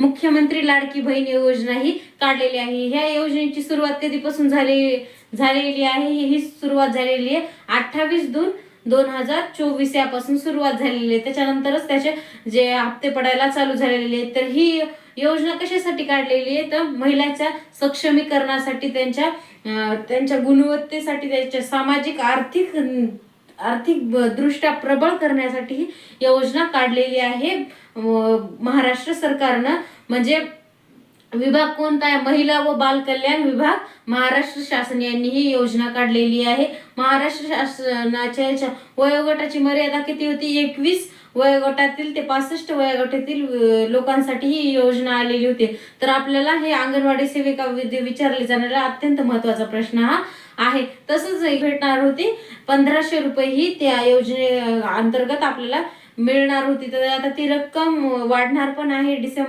मुख्यमंत्री लाडकी बहीण योजना ही काढलेली आहे. ह्या योजनेची सुरुवात कधीपासून झाली झालेली आहे? ही सुरुवात झालेली आहे अठ्ठावीस दोन दोन हजार चोवीस यापासून सुरुवात झालेली आहे. त्याच्यानंतरच त्याचे जे हप्ते पडायला चालू झालेले आहेत. तर ही योजना कशासाठी काढलेली आहे? तर महिलांच्या सक्षमीकरणासाठी त्यांच्या त्यांच्या गुणवत्तेसाठी त्यांच्या सामाजिक आर्थिक आर्थिक दृष्ट्या प्रबळ करण्यासाठी ही योजना काढलेली आहे. महाराष्ट्र सरकारनं. म्हणजे विभाग कोणता आहे? महिला व बाल कल्याण विभाग. महाराष्ट्र शासन यांनी ही योजना काढलेली आहे. महाराष्ट्र शासनाच्या वयोगटाची मर्यादा किती होती? एकवीस. वयोगटातील ते पासष्ट वयोगटातील लोकांसाठी ही योजना आलेली होती. तर आपल्याला हे अंगणवाडी सेविका विद्य- विचारले जाणारा अत्यंत महत्त्वाचा प्रश्न हा आहे. तसंच भेटणार होती पंधराशे रुपये ही त्या योजने अंतर्गत आपल्याला मिळणार होती. तर आता ती रक्कम वाढणार पण आहे डिसेंबर